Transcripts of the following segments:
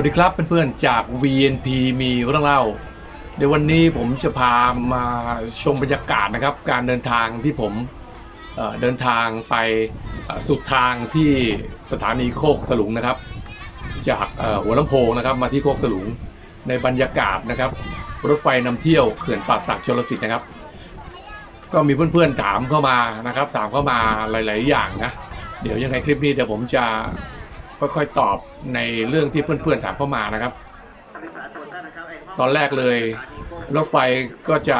สวัสดีครับเพื่อนๆจาก VNP มีเรื่องเล่า ในวันนี้ผมจะพามาชมบรรยากาศนะครับ การเดินทางที่ผมเดินทางไปสุดทางที่สถานีโคกสลุงนะครับ จากหัวลำโพงนะครับมาที่โคกสลุงในบรรยากาศนะครับรถไฟนำเที่ยวเขื่อนป่าสักชลสิทธิ์นะครับ ก็มีเพื่อนๆถามเข้ามานะครับ ถามเข้ามาหลาย ๆ อย่างนะเดี๋ยวยังไงคลิปนี้เดี๋ยวผมจะ ค่อยๆตอบในเรื่องที่เพื่อนๆถามเข้ามานะครับ ตอนแรกเลยรถไฟก็จะ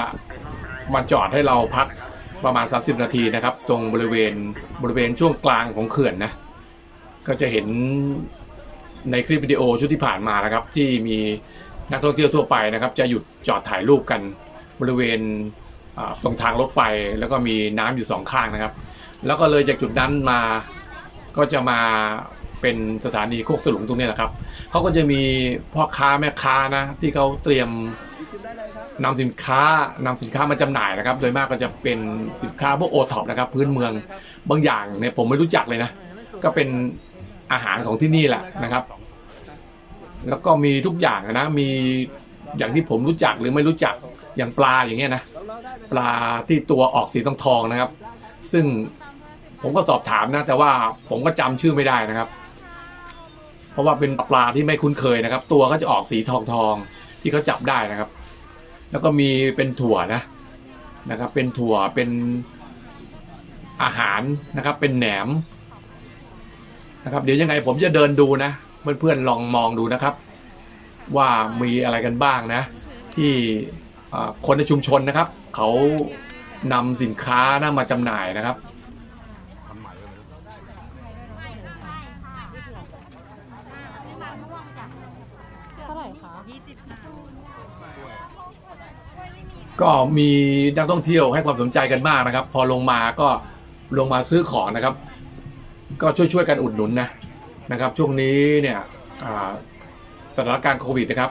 มาจอดให้เราพักประมาณ 30 นาทีนะครับ ตรงบริเวณบริเวณช่วงกลางของเขื่อนนะก็จะเห็นในคลิปวิดีโอชุดที่ผ่านมานะครับ ที่มีนักท่องเที่ยวทั่วไปนะครับ จะหยุดจอดถ่ายรูปกันบริเวณตรงทางรถไฟแล้วก็มีน้ำอยู่สองข้างนะครับ แล้วก็เลยจากจุดนั้นมาก็จะมา เป็นสถานีโคกสลุงตรงนี้แหละครับเขาก็จะมีพ่อค้าแม่ค้านะ ที่เขาเตรียมนำสินค้านำสินค้ามาจำหน่ายนะครับ โดยมากก็จะเป็นสินค้าพวกโอท็อปนะครับ พื้นเมืองบางอย่างเนี่ยผมไม่รู้จักเลยนะ ก็เป็นอาหารของที่นี่แหละนะครับ แล้วก็มีทุกอย่างนะ มีอย่างที่ผมรู้จักหรือไม่รู้จักอย่างปลาอย่างเงี้ยนะปลาที่ตัวออกสีทองทองนะครับ ซึ่งผมก็สอบถามนะ แต่ว่าผมก็จำชื่อไม่ได้นะครับ เพราะว่าเป็นปลาที่ไม่คุ้นเคยนะครับ ตัวก็จะออกสีทองทองๆที่เขาจับได้นะครับ แล้วก็มีเป็นถั่วนะนะครับ เป็นถั่วเป็นอาหารนะครับ เป็นแหนมนะครับ เดี๋ยวยังไงผมจะเดินดูนะเพื่อนๆลองมองดูนะครับ ว่ามีอะไรกันบ้างนะ ที่คนในชุมชนนะครับ เขานำสินค้านะมาจำหน่ายนะครับ เท่าไหร่คะ ก็มีนักท่องเที่ยวให้ความสนใจกันมากนะครับ พอลงมาก็ลงมาซื้อของนะครับ ก็ช่วยๆกันอุดหนุนนะนะครับ ช่วงนี้เนี่ยสถานการณ์โควิดนะครับ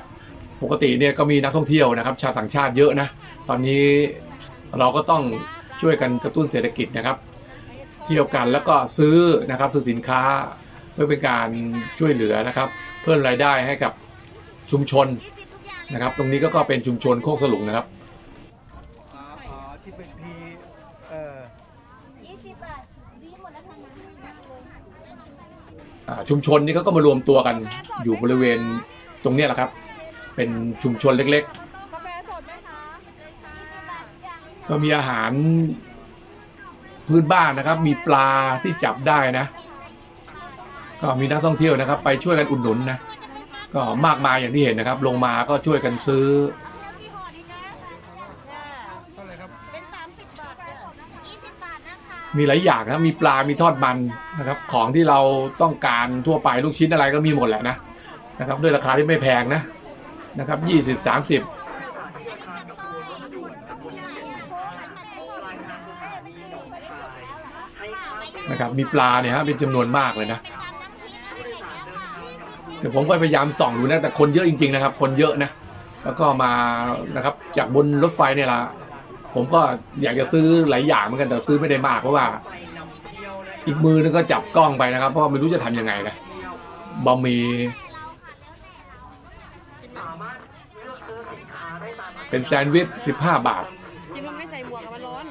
ปกติเนี่ยก็มีนักท่องเที่ยวนะครับ ชาวต่างชาติเยอะนะตอนนี้เราก็ต้องช่วยกันกระตุ้นเศรษฐกิจนะครับ เที่ยวกันแล้วก็ซื้อนะครับซื้อสินค้าเพื่อเป็นการช่วยเหลือนะครับ เพิ่มรายได้ให้กับชุมชนนะครับ ตรงนี้ก็เป็นชุมชนโคกสลุงนะครับ อ๋ออ๋อที่เป็นพีเออ ยี่สิบบาทดีหมดแล้วทางนั้น อ่า ชุมชนนี้เขาก็มารวมตัวกันอยู่บริเวณตรงนี้แหละครับ เป็นชุมชนเล็กๆ ก็มีอาหารพื้นบ้านนะครับ มีปลาที่จับได้นะ ก็มีนักท่องเที่ยวนะครับ ไปช่วยกันอุดหนุนนะ ก็มากมายอย่างที่เห็นนะครับ ลงมาก็ช่วยกันซื้อ เท่าไหร่ครับ เป็นสามสิบบาทค่ะ ยี่สิบบาทนะคะ มีหลายอย่างนะมีปลา มีทอดมันนะครับ ของที่เราต้องการทั่วไปลูกชิ้นอะไรก็มีหมดแหละนะนะครับ ด้วยราคาที่ไม่แพงนะนะครับยี่สิบสามสิบนะครับมีปลาเนี่ยฮะเป็นจำนวนมากเลยนะเดี๋ยวผมก็พยายามส่องดูนะแต่คนเยอะจริง ๆ นะครับ คนเยอะนะ แล้วก็มานะครับจากบนรถไฟเนี่ยละ ผมก็อยากจะซื้อหลายอย่างเหมือนกันแต่ซื้อไม่ได้มากเพราะว่า อีกมือนึงก็จับกล้องไปนะครับ เพราะว่าไม่รู้จะทำยังไงนะบะหมี่เป็นแซนด์วิช15 บาทที่มันไม่ใส่หมวกกับมันร้อนน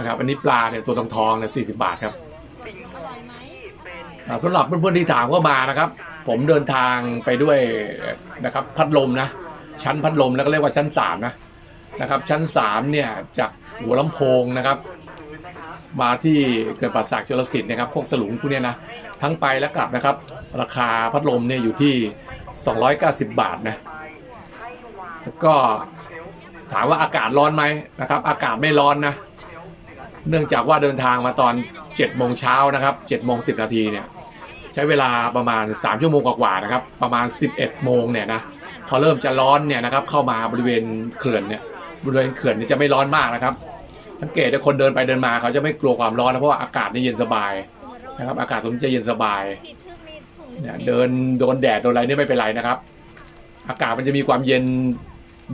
ะครับอันนี้ปลาเนี่ยตัวทองทองๆเนี่ยสี่สิบาทครับอ่าสำหรับเพื่อนๆที่ถามเข้ามานะครับ ผมเดินทางไปด้วยนะครับพัดลมนะ ชั้นพัดลมแล้วก็เรียกว่าชั้นสามนะนะครับ ชั้นสามเนี่ยจากหัวลำโพงนะครับ มาที่เกิดป่าสักจรสิทธิ์นะครับพวกสลุงพวกเนี้ยนะทั้งไปและกลับนะครับ ราคาพัดลมเนี่ยอยู่ที่ 290 บาทนะแล้ว ก็ถามว่าอากาศร้อนไหมนะครับ อากาศไม่ร้อนนะ เนื่องจากว่าเดินทางมาตอน7โมงเช้านะครับ7โมง10นาทีเนี่ยใช้เวลาประมาณ 3 ชั่วโมงกว่าๆนะครับ ประมาณ 11โมงเนี่ยนะพอเริ่มจะร้อนเนี่ยนะครับเข้ามาบริเวณเขื่อนเนี่ยบริเวณเขื่อนเนี่ยจะไม่ร้อนมากนะครับ สังเกตว่าคนเดินไปเดินมาเขาจะไม่กลัวความร้อนนะเพราะว่าอากาศนี่เย็นสบายนะครับ อากาศตรงนี้จะเย็นสบายเนี่ยเดินโดนแดดโดนอะไรนี่ไม่เป็นไรนะครับ อากาศมันจะมีความเย็น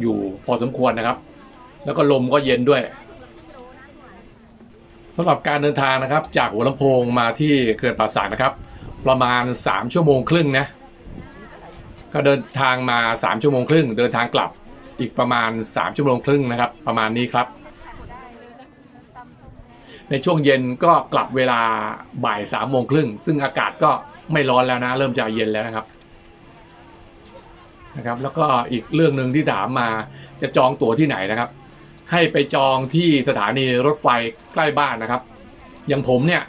อยู่พอสมควรนะครับ แล้วก็ลมก็เย็นด้วยสำหรับการเดินทางนะครับ จากหัวลำโพงมาที่เขื่อนป่าสักนะครับ ประมาณ 3 ชั่วโมงครึ่งนะก็เดินทางมา 3 ชั่วโมงครึ่ง เดินทางกลับอีกประมาณ 3 ชั่วโมงครึ่งนะครับ ประมาณนี้ครับ ในช่วงเย็นก็กลับเวลาบ่ายสามโมงครึ่งซึ่งอากาศก็ไม่ร้อนแล้วนะ เริ่มจะเย็นแล้วนะครับ นะครับแล้วก็อีกเรื่องหนึ่งที่ถามมาจะจองตั๋วที่ไหนนะครับ ให้ไปจองที่สถานีรถไฟใกล้บ้านนะครับ อย่างผมเนี่ย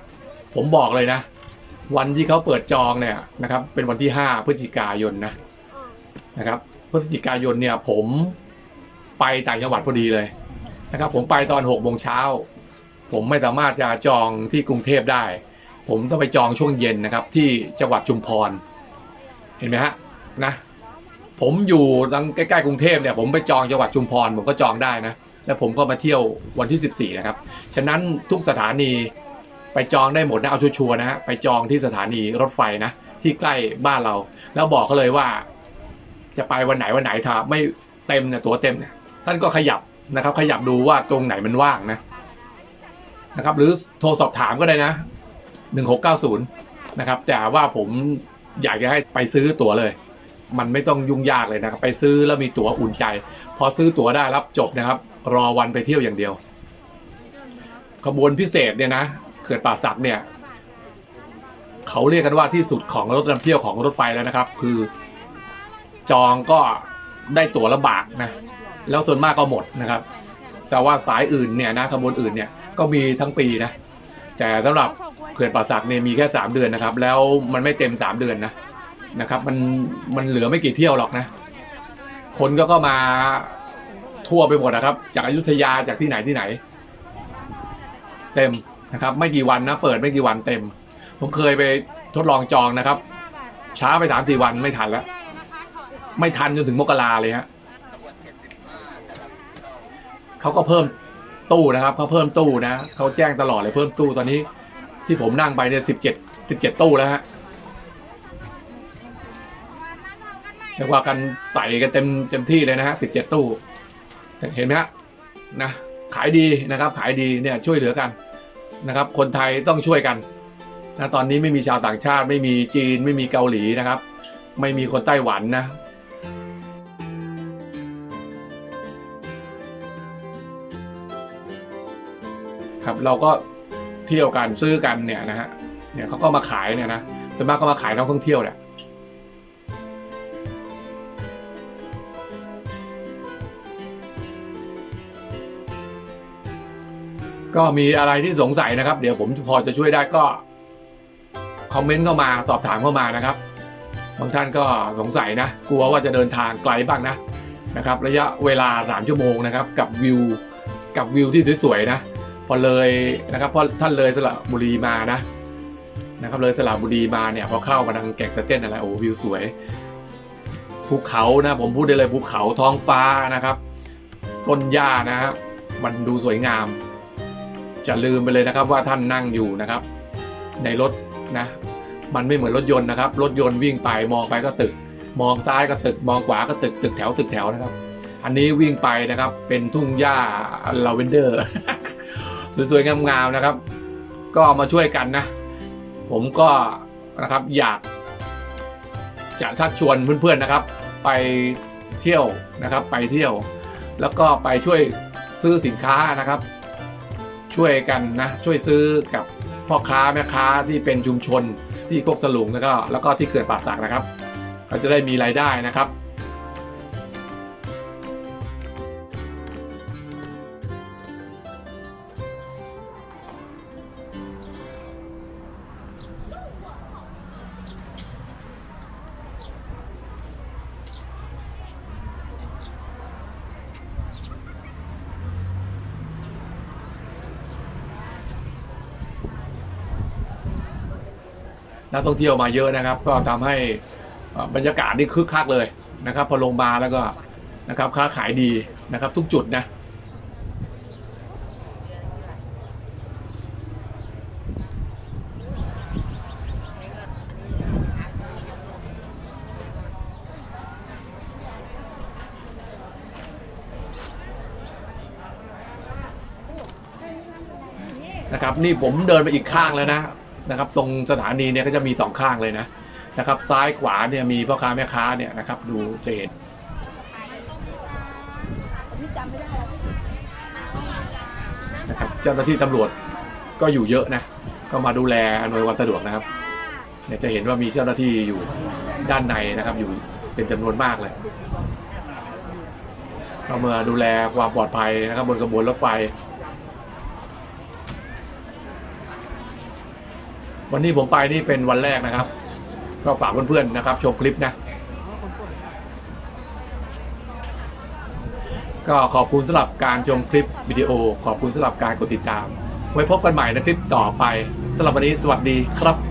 ผมบอกเลยนะ วันที่เขาเปิดจองเนี่ยนะครับเป็นวันที่ 5 พฤศจิกายนนะนะครับพฤศจิกายนเนี่ยผมไปต่างจังหวัดพอดีเลยนะครับ ผมไปตอน6โมงเช้าผมไม่สามารถจะจองที่กรุงเทพได้ ผมต้องไปจองช่วงเย็นนะครับที่จังหวัดชุมพร เห็นไหมฮะนะ ผมอยู่ทางใกล้ๆกรุงเทพเนี่ยผมไปจองจังหวัดชุมพรผมก็จองได้นะ แล้วผมก็มาเที่ยววันที่ 14 นะครับ ฉะนั้นทุกสถานีไปจองได้หมดนะเอาชัวร์ๆนะฮะไปจองที่สถานีรถไฟนะ ที่ใกล้บ้านเรา แล้วบอกเขาเลยว่า จะไปวันไหนวันไหนถ้าไม่เต็มเนี่ยตั๋วเต็มเนี่ยท่านก็ขยับนะครับ ขยับดูว่าตรงไหนมันว่างนะนะครับ หรือโทรสอบถามก็ได้นะ 1690 นะครับ แต่ว่าผมอยากจะให้ไปซื้อตั๋วเลย มันไม่ต้องยุ่งยากเลยนะครับ ไปซื้อแล้วมีตั๋วอุ่นใจ พอซื้อตั๋วได้รับจบนะครับ รอวันไปเที่ยวอย่างเดียว ขบวนพิเศษเนี่ยนะเขื่อนป่าสักเนี่ยเขาเรียกกันว่าที่สุดของรถนำเที่ยวของรถไฟแล้วนะครับ คือจองก็ได้ตั๋วละบาทนะแล้วส่วนมากก็หมดนะครับ แต่ว่าสายอื่นเนี่ยนะขบวนอื่นเนี่ยก็มีทั้งปีนะ แต่สำหรับเขื่อนป่าสักเนี่ยมีแค่ 3 เดือนนะครับ แล้วมันไม่เต็ม 3 เดือนนะ นะครับมันมันเหลือไม่กี่เที่ยวหรอกนะ คนก็ก็มาทั่วไปหมดนะครับ จากอยุธยาจากที่ไหนที่ไหน เต็มนะครับ ไม่กี่วันนะ เปิดไม่กี่วันเต็ม ผมเคยไปทดลองจองนะครับ ช้าไปสามสี่วันไม่ทันแล้ว ไม่ทันจนถึงมกราเลยฮะเขาก็เพิ่มตู้นะครับเขาเพิ่มตู้นะเขาแจ้งตลอดเลยเพิ่มตู้ตอนนี้ ที่ผมนั่งไปเนี่ยสิบเจ็ดสิบเจ็ดตู้แล้วฮะ เรียกว่ากันใส่กันเต็มเต็มที่เลยนะฮะสิบเจ็ดตู้ เห็นไหมฮะนะขายดีนะครับ ขายดีเนี่ยช่วยเหลือกันนะครับ คนไทยต้องช่วยกันนะตอนนี้ไม่มีชาวต่างชาติ ไม่มีจีนไม่มีเกาหลีนะครับ ไม่มีคนไต้หวันนะ ครับเราก็เที่ยวกันซื้อกันเนี่ยนะฮะเนี่ยเขาก็มาขายเนี่ยนะส่วนมากก็มาขายนักท่องเที่ยวแหละ ก็มีอะไรที่สงสัยนะครับ เดี๋ยวผมพอจะช่วยได้ก็คอมเมนต์เข้ามาสอบถามเข้ามานะครับบางท่านก็สงสัยนะ กลัวว่าจะเดินทางไกลบ้างนะนะครับ ระยะเวลา 3 ชั่วโมงนะครับ กับวิวกับวิวที่สวยๆนะ พอเลยนะครับพอท่านเลยสระบุรีมานะนะครับเลยสระบุรีมาเนี่ยพอเข้ามาทางแก่งสะเต้นอะไรโอ้วิวสวยภูเขานะผมพูดได้เลยภูเขาท้องฟ้านะครับ ต้นหญ้านะครับมันดูสวยงาม จะลืมไปเลยนะครับว่าท่านนั่งอยู่นะครับ ในรถนะมันไม่เหมือนรถยนต์นะครับ รถยนต์วิ่งไปมองไปก็ตึก มองซ้ายก็ตึก มองขวาก็ตึกตึกแถวตึกแถวนะครับ อันนี้วิ่งไปนะครับเป็นทุ่งหญ้าลาเวนเดอร์สวยๆงามๆนะครับ ก็มาช่วยกันนะ ผมก็นะครับอยาก จะชักชวนเพื่อนๆนะครับ ไปเที่ยวนะครับ ไปเที่ยว แล้วก็ไปช่วยซื้อสินค้านะครับ ช่วยกันนะช่วยซื้อกับพ่อค้าแม่ค้าที่เป็นชุมชนที่โคกสลุงแล้วก็แล้วก็ที่เขื่อนป่าสักนะครับเขาจะได้มีรายได้นะครับ นักท่องเที่ยวมาเยอะนะครับ ก็ทำให้บรรยากาศนี่คึกคักเลยนะครับ พอลงมาแล้วก็นะครับค้าขายดีนะครับทุกจุดนะนะครับนี่ผมเดินไปอีกข้างแล้วนะ นะครับ ตรงสถานีเนี่ยก็จะมีสองข้างเลยนะนะครับ ซ้ายขวาเนี่ยมีพ่อค้าแม่ค้าเนี่ยนะครับดูจะเห็นนะครับเจ้าหน้าที่ตำรวจก็อยู่เยอะนะ ก็มาดูแลอำนวยความสะดวกนะครับเนี่ยจะเห็นว่ามีเจ้าหน้าที่อยู่ด้านในนะครับ อยู่เป็นจำนวนมากเลยก็มาดูแลความปลอดภัยนะครับ บนกระบวนรถไฟ วันนี้ผมไปนี่เป็นวันแรกนะครับ ก็ฝากเพื่อนๆนะครับชมคลิปนะ ก็ขอบคุณสำหรับการชมคลิปวิดีโอ ขอบคุณสำหรับการกดติดตาม ไว้พบกันใหม่ในคลิปต่อไปสำหรับวันนี้สวัสดีครับ